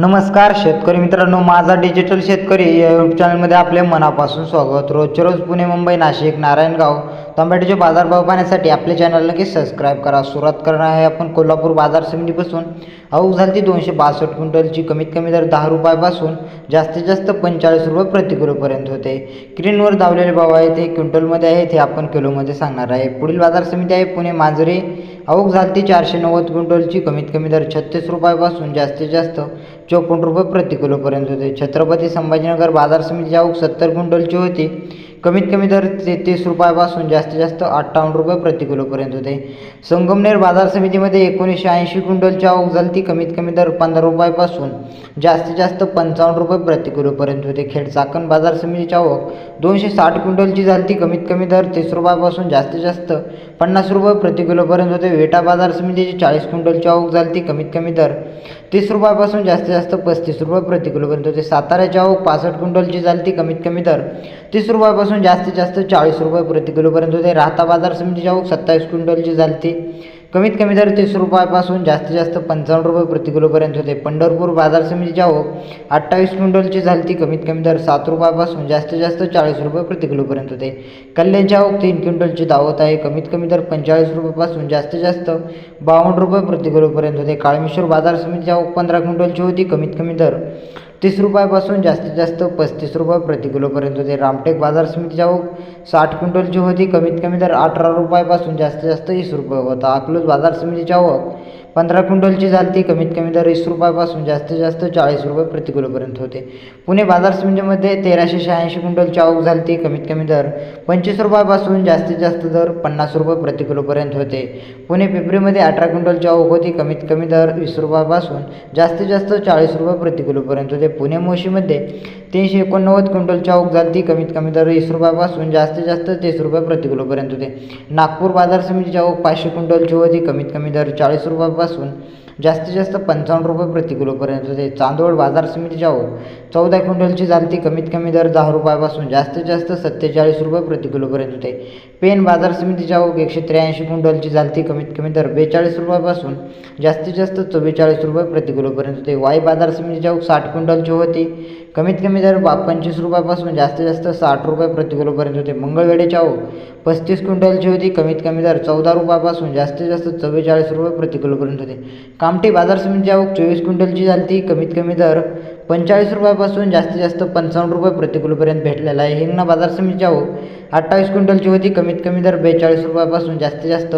नमस्कार शेतकरी मित्रांनो माझा डिजिटल शेतकरी या यूट्यूब चॅनलमध्ये आपले मनापासून स्वागत. रोजच्या रोज पुणे मुंबई नाशिक नारायणगाव टोमॅटोचे बाजारभाव पाहण्यासाठी आपले चॅनल नक्की सबस्क्राईब करा. सुरुवात करणार आहे आपण कोल्हापूर बाजार समितीपासून. अवघ झाली ती दोनशे बासष्ट क्विंटलची कमीत कमी दर दहा रुपयापासून जास्तीत जास्त पंचेचाळीस रुपये प्रतिकिलोपर्यंत होते. क्रीनवर धावलेले भाव आहेत हे क्विंटलमध्ये आहेत हे आपण किलोमध्ये सांगणार आहे. पुढील बाजार समिती आहे पुणे मांजरे अवघ झालती चारशे नव्वद क्विंटलची कमीत कमी दर छत्तीस रुपयापासून जास्तीत जास्त चोपन्न रुपये प्रति किलोपर्यंत होते. छत्रपती संभाजीनगर बाजार समितीची आवक सत्तर क्विंटलची होती. कमीत कमी दर तेहतीस रुपयापासून जास्तीत जास्त अठ्ठावन्न रुपये प्रति किलोपर्यंत होते. संगमनेर बाजार समितीमध्ये एकोणीसशे ऐंशी क्विंटलच्या आवक कमीत कमी दर पंधरा रुपयापासून जास्तीत जास्त पंचावन्न रुपये प्रति किलोपर्यंत होते. खेड चाकण बाजार समितीची आवक दोनशे साठ क्विंटलची झालती कमीत कमी दर तीस रुपयापासून जास्तीत जास्त पन्नास रुपये प्रति किलोपर्यंत होते. वेटा बाजार समितीची चाळीस क्विंटलची आवक झालती कमीत कमी दर तीस रुपयापासून जास्तीत जास्त पस्तीस रुपये प्रति किलोपर्यंत होते साताऱ्याची आवक पासष्ट क्विंटलची झाली ती कमीत कमी दर. तीस रुपयापासून जास्तीत जास्त चाळीस रुपये प्रति किलोपर्यंत होते. राहता बाजार समितीची आवक सत्तावीस क्विंटलची झाली ती कमीत कमी दर तीस रुपयापासून जास्तीत जास्त पंचावन्न रुपये प्रति किलोपर्यंत होते. पंढरपूर बाजार समितीची आवक हो, अठ्ठावीस क्विंटलची झाली ती कमीत कमी दर सात रुपयापासून जास्तीत जास्त चाळीस रुपये प्रति किलोपर्यंत होते. कल्याणची आवक हो, तीन क्विंटलची दावत आहे. कमीत कमी दर पंचेचाळीस रुपयापासून जास्तीत जास्त बावन्न रुपये प्रति किलोपर्यंत होते. काळमेश्वर बाजार समितीची आवक हो, पंधरा क्विंटलची होती. कमीत कमी दर तीस रुपयापासून जास्तीत जास्त पस्तीस रुपये प्रति किलोपर्यंत होते. रामटेक बाजार समितीच्या आवक साठ क्विंटलची होती. कमीत कमी तर अठरा रुपयापासून जास्तीत जास्त वीस रुपये होता. अकलूज बाजार समितीच्या आवक पंधरा क्विंटलची झालती कमीत कमी दर वीस रुपयापासून जास्तीत जास्त चाळीस रुपये प्रतिकिलोपर्यंत होते. पुणे बाजार समितीमध्ये तेराशे शहाऐंशी क्विंटलची आवक झालती कमीत कमी दर पंचवीस रुपयापासून जास्तीत जास्त दर पन्नास रुपये प्रतिकिलोपर्यंत होते. पुणे पिंपरीमध्ये अठरा क्विंटलची आवक होती कमीत कमी दर वीस रुपयापासून जास्तीत जास्त चाळीस रुपये प्रतिकिलोपर्यंत होते. पुणे मोशीमध्ये तीनशे एकोणनव्वद क्विंटलची आवक झाली कमीत कमी दर वीस रुपयापासून जास्तीत जास्त तीस रुपये प्रतिकिलोपर्यंत होते. नागपूर बाजार समितीची आवक पाचशे क्विंटलची होती कमीत कमी दर चाळीस रुपयापासून जास्तीत जास्त पंचावन्न रुपये प्रति किलोपर्यंत होते चांदवड बाजार समितीच्या हो चौदा क्विंटलची चालती कमीत कमी दर दहा रुपयापासून जास्तीत जास्त सत्तेचाळीस रुपये प्रति किलोपर्यंत होते. पेन बाजार समितीची आवक एकशे त्र्याऐंशी क्विंटलची झाली कमीत कमी दर बेचाळीस रुपयापासून जास्तीत जास्त चव्वेचाळीस रुपये प्रति किलोपर्यंत होते. वाई बाजार समितीच्या आवक साठ क्विंटलची होती. कमीत कमी दर बा पंचवीस रुपयापासून जास्तीत जास्त साठ रुपये प्रति किलोपर्यंत होते. मंगळवेढेची आवक पस्तीस क्विंटलची होती. कमीत कमी दर चौदा रुपयापासून जास्तीत जास्त चव्वेचाळीस रुपये प्रति किलोपर्यंत होते कामठी बाजार समितीची आवक चोवीस क्विंटलची झाली ती कमीत कमी दर पंचेचाळीस रुपयापासून जास्तीत जास्त पंचावन्न रुपये प्रति किलोपर्यंत भेटलेला आहे. हिंगणा बाजार समितीची आवक अठ्ठावीस क्विंटलची होती. कमीत कमी दर बेचाळीस रुपयापासून जास्तीत जास्त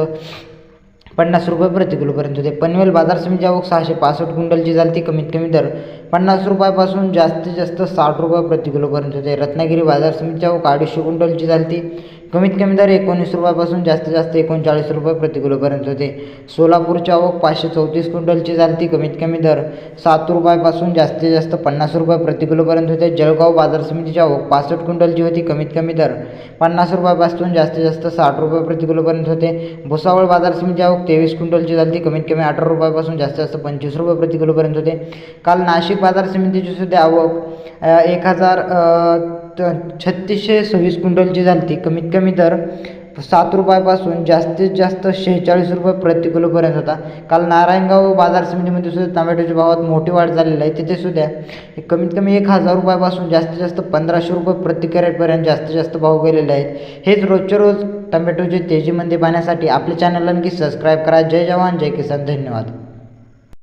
पन्नास रुपये प्रति किलोपर्यंत होते. पनवेल बाजार समितीची आवक सहाशे पासष्ट क्विंटलची झाली ती कमीत कमी दर पन्नास रुपयापासून जास्तीत जास्त साठ रुपये प्रति किलोपर्यंत होते. रत्नागिरी बाजार समितीची आवक अडीचशे क्विंटलची झाली ती कमीत कमी दर एकोणीस रुपयापासून जास्तीत जास्त एकोणचाळीस रुपये प्रति किलोपर्यंत होते. सोलापूरची आवक पाचशे चौतीस क्विंटलची झालती कमीत कमी दर सात रुपयापासून जास्तीत जास्त पन्नास रुपये प्रतिकिलोपर्यंत होते. जळगाव बाजार समितीची आवक पासष्ट क्विंटलची होती. कमीत कमी दर पन्नास रुपयापासून जास्तीत जास्त साठ रुपये प्रतिकिलोपर्यंत होते. भुसावळ बाजार समितीची आवक तेवीस क्विंटलची झालती कमीत कमी अठरा रुपयापासून जास्तीत जास्त पंचवीस रुपये प्रति किलोपर्यंत होते. काल नाशिक बाजार समितीची सुद्धा आवक एक हजार तर छत्तीसशे सव्वीस क्विंटलची झाली कमीत कमी दर सात रुपयापासून जास्तीत जास्त शेहेचाळीस रुपये प्रति किलोपर्यंत होता. काल नारायणगाव बाजार समितीमध्ये सुद्धा टमॅटोच्या भावात मोठी वाढ झालेली आहे. तिथे सुद्धा कमीत कमी एक हजार रुपयापासून जास्तीत जास्त पंधराशे रुपये प्रति कॅरेटपर्यंत जास्तीत जास्त भाव गेलेले आहेत. हेच रोजच्या रोज टमॅटोचे तेजीमध्ये पाहण्यासाठी आपल्या चॅनलला नक्की सबस्क्राईब करा. जय जवान जय किसान. धन्यवाद.